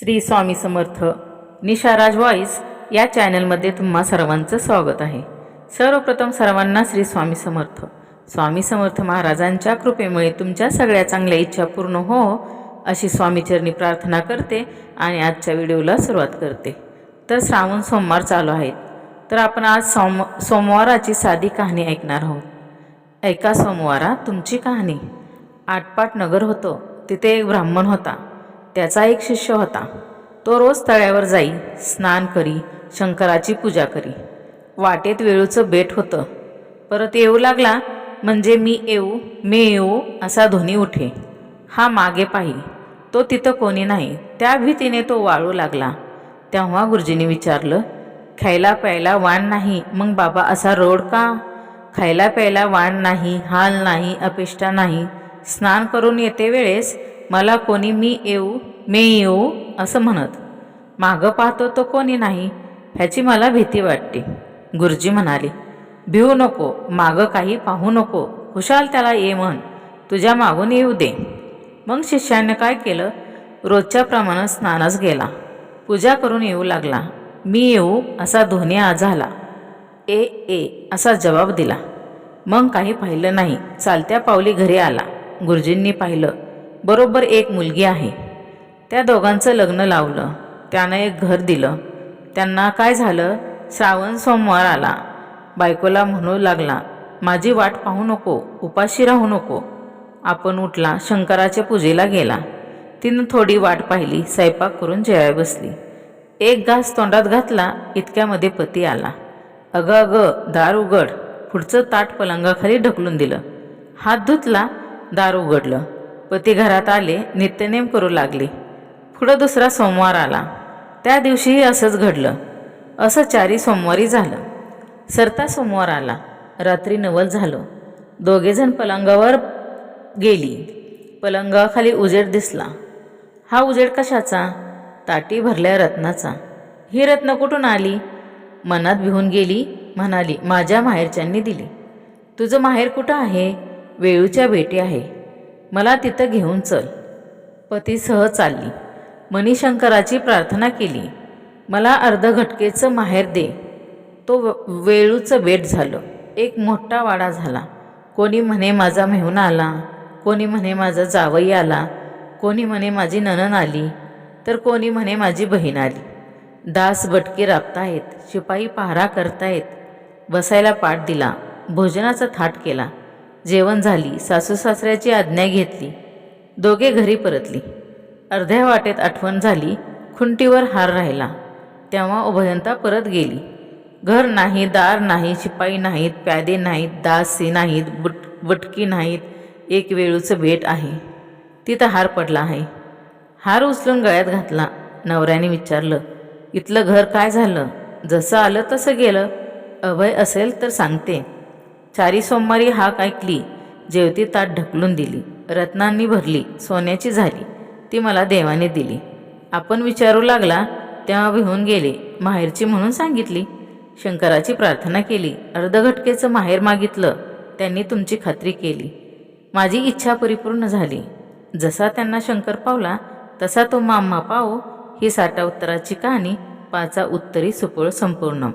Shri Swami Samarth निशाराज voice या चॅनलमध्ये तुम्हा सर्वांचं स्वागत आहे. सर्वप्रथम सर्वांना श्री स्वामी समर्थ. स्वामी समर्थ महाराजांच्या कृपेमुळे तुमच्या सगळ्या चांगल्या इच्छा पूर्ण हो अशी स्वामीचरणी प्रार्थना करते आणि आजच्या व्हिडिओला सुरुवात करते. तर श्रावण सोमवार चालू आहेत तर आपण आज सोम सोमवाराची साधी कहाणी ऐकणार आहोत. ऐका सोमवारा तुमची कहाणी. आटपाट नगर होतं तिथे एक ब्राह्मण होता. त्याचा एक शिष्य होता. तो रोज तळ्यावर जाई स्नान करी शंकराची पूजा करी. वाटेत वेळूचं बेट होतं. परत येऊ लागला म्हणजे मी येऊ मी येऊ असा ध्वनी उठे. हा मागे पाही तो तिथं कोणी नाही. त्या भीतीने तो वाळू लागला. तेव्हा गुरुजींनी विचारलं खायला प्यायला वाण नाही मग बाबा असा रोड का? खायला प्यायला वाण नाही हाल नाही अपेष्टा नाही. स्नान करून येते वेळेस मला कोणी मी येऊ मी येऊ असं म्हणत. मागं पाहतो तो कोणी नाही ह्याची मला भीती वाटते. गुरुजी म्हणाले भिवू नको मागं काही पाहू नको. खुशाल त्याला ये म्हण. तुझ्या मागून येऊ दे. मग शिष्याने काय केलं? रोजच्या प्रमाणात स्नानास गेला. पूजा करून येऊ लागला. मी येऊ असा ध्वनी आज झाला ए ए असा जबाब दिला. मग काही पाहिलं नाही. चालत्या पावली घरी आला. गुरुजींनी पाहिलं बरोबर एक मुलगी आहे. त्या दोघांचं लग्न लावलं. त्यानं एक घर दिलं. त्यांना काय झालं? श्रावण सोमवार आला. बायकोला म्हणू लागला माझी वाट पाहू नको उपाशी राहू नको. आपण उठला शंकराच्या पूजेला गेला. तिनं थोडी वाट पाहिली स्वयंपाक करून जेवाय बसली. एक घास तोंडात घातला इतक्यामध्ये पती आला. अगं अगं दार उघड. पुढचं ताट पलंगाखाली ढकलून दिलं. हात धुतला दार उघडलं. पती घरात आले नित्यनेम करू लागले. पुढं दुसरा सोमवार आला. त्या दिवशीही असंच घडलं. असं चारी सोमवारी झालं. सरता सोमवार आला. रात्री नवल झालं. दोघेजण पलंगावर गेली. पलंगाखाली उजेड दिसला. हा उजेड कशाचा? ताटी भरल्या रत्नाचा. ही रत्न कुठून आली? मनात भिवून गेली म्हणाली माझ्या माहेरच्यांनी दिली. तुझं माहेर कुठं आहे? वेळूच्या भेटी आहे. मला तिथं घेऊन चल. पती सहज चालली. मणिशंकराची प्रार्थना केली. मला अर्ध घटकेचं माहेर दे. तो व- वेळूचं बेट झालं. एक मोठा वाडा झाला. कोणी म्हणे माझा मेहून आला. कोणी म्हणे माझा जावई आला. कोणी म्हणे माझी ननन आली. तर कोणी म्हणे माझी बहीण आली. दास बटके राबतायत शिपाई पहारा करतायत बसायला पाठ दिला. भोजनाचा थाट केला. जेवण झाली सासू सासऱ्याची आज्ञा घेतली. दोघे घरी परतली. अर्ध्या वाटेत आठवण झाली खुंटीवर हार राहिला. तेव्हा उभयंता परत गेली. घर नाही दार नाही शिपाई नाहीत प्यादे नाहीत दासी नाहीत बुट बुटकी नाहीत एक वेळूचं भेट आहे. तिथं हार पडला आहे. हार उचलून गळ्यात घातला. नवऱ्याने विचारलं इथलं घर काय झालं? जसं आलं तसं गेलं. अभय असेल तर सांगते. चारी सोमवारी हाक ऐकली. जेवती ताट ढकलून दिली. रत्नांनी भरली. सोन्याची झाली. ती मला देवाने दिली. आपण विचारू लागला तेव्हा भिवून गेले. माहेरची म्हणून सांगितली. शंकराची प्रार्थना केली. अर्धघटकेचं माहेर मागितलं. त्यांनी तुमची खात्री केली. माझी इच्छा परिपूर्ण झाली. जसा त्यांना शंकर पावला तसा तो माम्मा पाओ ही साठा उत्तराची कहाणी पाचा उत्तरी सुपूळ संपूर्ण.